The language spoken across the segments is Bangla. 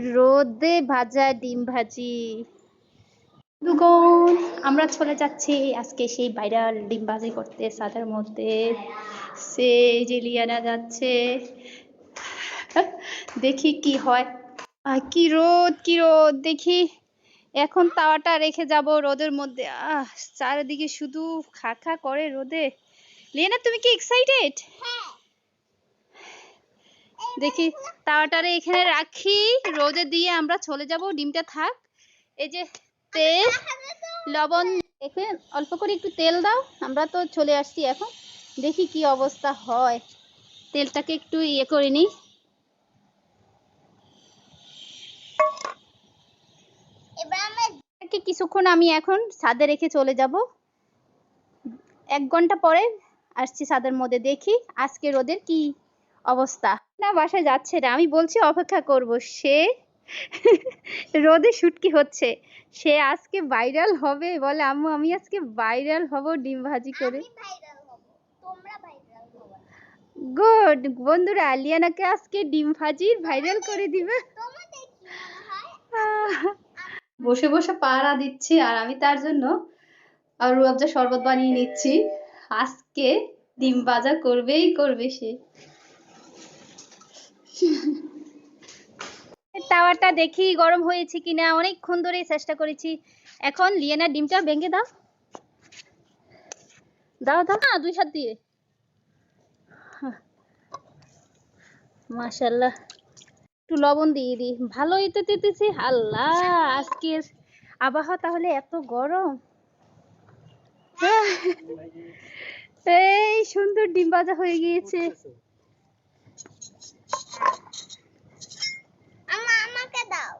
রোদে ভাজা ডিম ভাজি। দুগণ, আমরা চলে যাচ্ছি আজকে সেই ভাইরাল ডিম ভাজি করতে সাদের মধ্যে। সে যে লিয়ানা যাচ্ছে। দেখি কি হয়। কি রোদ কি রোদ, দেখি। এখন তাওয়াটা রেখে যাব রোদের মধ্যে। আহ, চারিদিকে শুধু খা খা করে রোদে। লিয়ানা, তুমি কি এক্সাইটেড দেখি তাওয়াটারে এখানে রাখি রোদে দিয়ে আমরা চলে যাব ডিমটা থাক। এই যে তেল লবণ দেখে অল্প করে একটু তেল দাও আমরা তো চলে আসছি এখন। দেখি কি অবস্থা হয়। তেলটাকে একটু ইয়ে করে নিই। এবার কিছুক্ষণ আমি এখন ছাদে রেখে চলে যাব। এক ঘণ্টা পরে আসছি ছাদের মধ্যে দেখি আজকে রোদের কি অবস্থা। না বাসায় যাচ্ছে না। আমি বলছি অপেক্ষা করব। সে রোদে শুটকি হচ্ছে। সে আজকে ভাইরাল হবে বলে আম্মু আমি আজকে ভাইরাল হব ডিম ভাজি করে। গুড। বন্ধুরা আলিয়ানাকে আজকে ডিম ভাজির ভাইরাল করে দিবে। বসে বসে পাড়া দিচ্ছি আর আমি তার জন্য আর রুয়াবজা শরবত বানিয়ে নিচ্ছি আজকে ডিম ভাজা করবেই করবে সে। তাওয়াটা দেখি গরম হয়েছে কিনা, অনেকক্ষণ ধরে চেষ্টা করেছি। এখন লিয়েনা ডিমটা ভেঙে দাও। দাও দাও। না দুই হাত দিয়ে। মাশাল্লাহ একটু লবণ দিয়ে দিই। ভালোই তো দিতেছি আল্লাহ আজকের আবহাওয়া তাহলে এত গরম। এই সুন্দর ডিম ভাজা হয়ে গিয়েছে। আমাকে দাও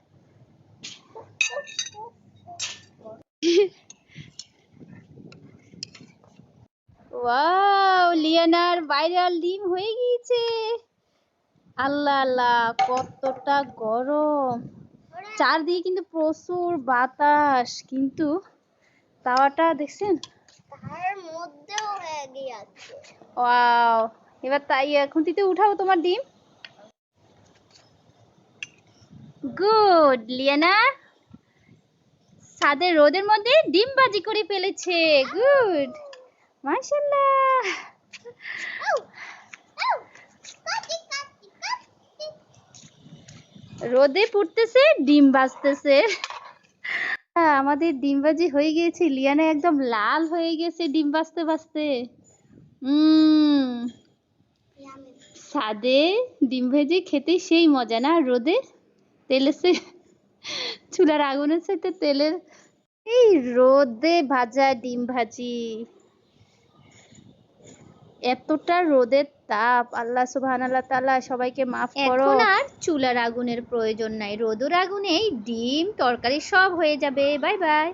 ওয়াও লিয়ানার ভাইরাল ডিম হয়ে গিয়েছে। আল্লাহ আল্লাহ কতটা গরম। চারদিকে কিন্তু প্রচুর বাতাস কিন্তু তাওয়াটা দেখছেন? তার মধ্যেও হয়ে গিয়েছে। ওয়াও এবার তাই এখন তিতে উঠাও তোমার ডিম। গুড লিয়ানা সাদের রোদের মধ্যে ডিম ভাজি করে ফেলেছে গুড মাশাল্লাহ। রোদে পুড়তেছে ডিম ভাজতেছে আহ, আমাদের ডিম ভাজি হয়ে গিয়েছে লিয়ানা একদম লাল হয়ে গেছে ডিম ভাজতে বাজতে উম. সাদে ডিম ভেজে খেতে সেই মজা না রোদে তেলের সে চুলার আগুনের সাথে তেলের এই রোদে ভাজা ডিম ভাজি। এতটা রোদের তাপ আল্লাহ সুবহান আল্লাহ তাআলা সবাইকে মাফ করো। এখন আর চুলার আগুনের প্রয়োজন নাই। রোদের আগুনেই ডিম তরকারি সব হয়ে যাবে। Bye bye.